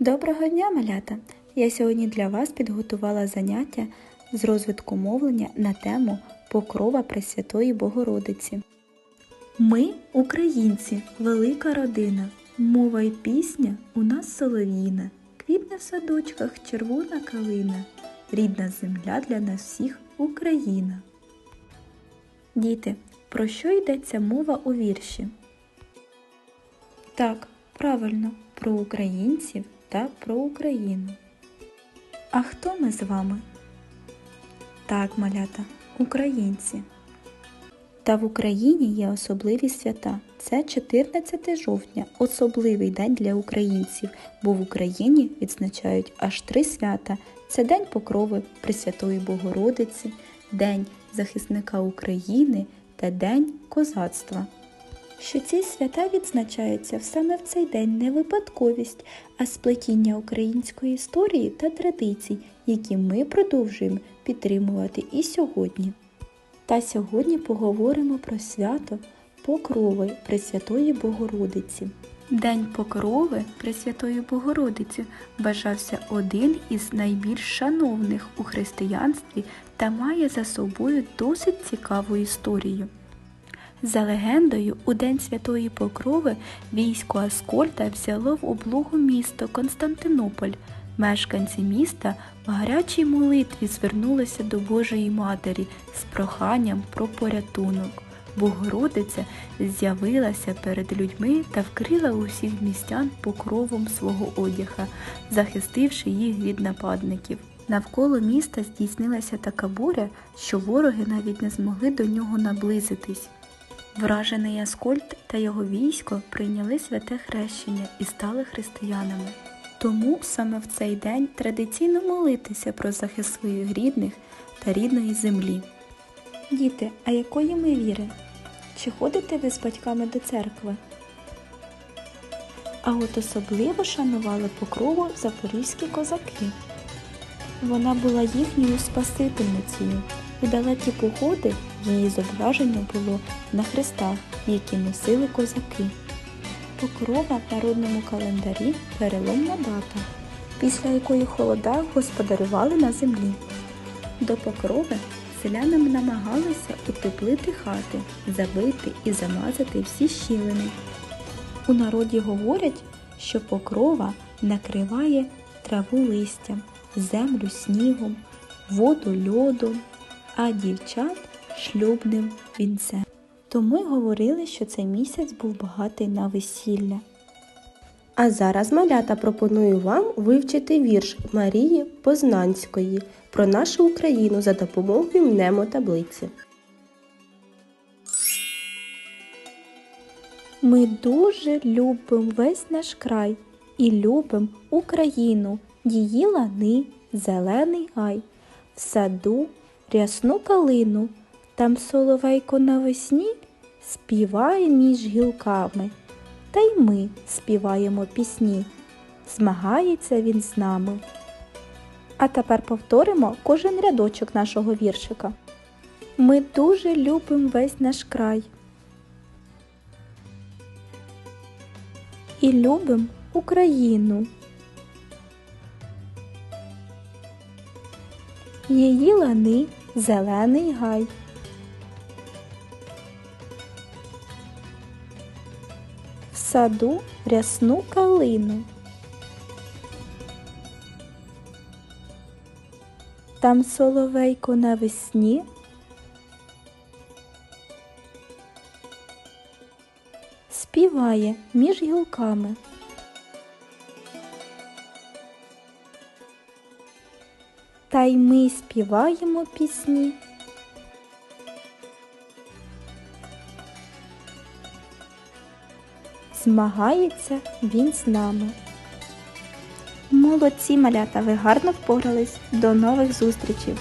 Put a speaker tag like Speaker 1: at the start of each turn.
Speaker 1: Доброго дня, малята! Я сьогодні для вас підготувала заняття з розвитку мовлення на тему Покрова Пресвятої Богородиці. Ми, українці, велика родина, мова й пісня у нас солов'їна, квітне в садочках червона калина, рідна земля для нас всіх Україна. Діти, про що йдеться мова у вірші? Так, правильно, про українців та про Україну. А хто ми з вами? Так, малята, українці. Та в Україні є особливі свята. Це 14 жовтня, особливий день для українців, бо в Україні відзначають аж три свята: це День Покрови Пресвятої Богородиці, День захисника України та День козацтва. Що ці свята відзначаються саме в цей день не випадковість, а сплетіння української історії та традицій, які ми продовжуємо підтримувати і сьогодні. Та сьогодні поговоримо про свято Покрови Пресвятої Богородиці. День Покрови Пресвятої Богородиці вважався один із найбільш шановних у християнстві та має за собою досить цікаву історію. За легендою, у День Святої Покрови військо Аскольда взяло в облогу місто Константинополь. Мешканці міста в гарячій молитві звернулися до Божої Матері з проханням про порятунок. Богородиця з'явилася перед людьми та вкрила усіх містян покровом свого одяга, захистивши їх від нападників. Навколо міста здійснилася така буря, що вороги навіть не змогли до нього наблизитись. Вражений Аскольд та його військо прийняли святе хрещення і стали християнами. Тому саме в цей день традиційно молитися про захист своїх рідних та рідної землі. Діти, а якої ми віри? Чи ходите ви з батьками до церкви? А от особливо шанували покрову запорізькі козаки. Вона була їхньою спасительницею. У далекі походи її зображення було на хрестах, які носили козаки. Покрова в народному календарі переломна дата, після якої холода господарювали на землі. До покрови селянам намагалися утеплити хати, забити і замазати всі щілини. У народі говорять, що покрова накриває траву листям, землю снігом, воду льодом, а дівчат шлюбним вінцем. Тому й говорили, що цей місяць був багатий на весілля.
Speaker 2: А зараз малята пропоную вам вивчити вірш Марії Познанської про нашу Україну за допомогою мнемотаблиці.
Speaker 1: Ми дуже любим весь наш край і любим Україну, її лани, зелений гай, в саду рясну калину, там соловейко навесні співає між гілками, та й ми співаємо пісні. Змагається він з нами. А тепер повторимо кожен рядочок нашого віршика. Ми дуже любим весь наш край. і любим Україну. Її лани зелений гай. В саду рясну калину. Там соловейко навесні співає між гілками. Та й ми співаємо пісні. Змагається він з нами. Молодці малята, ви гарно впорались. До нових зустрічей!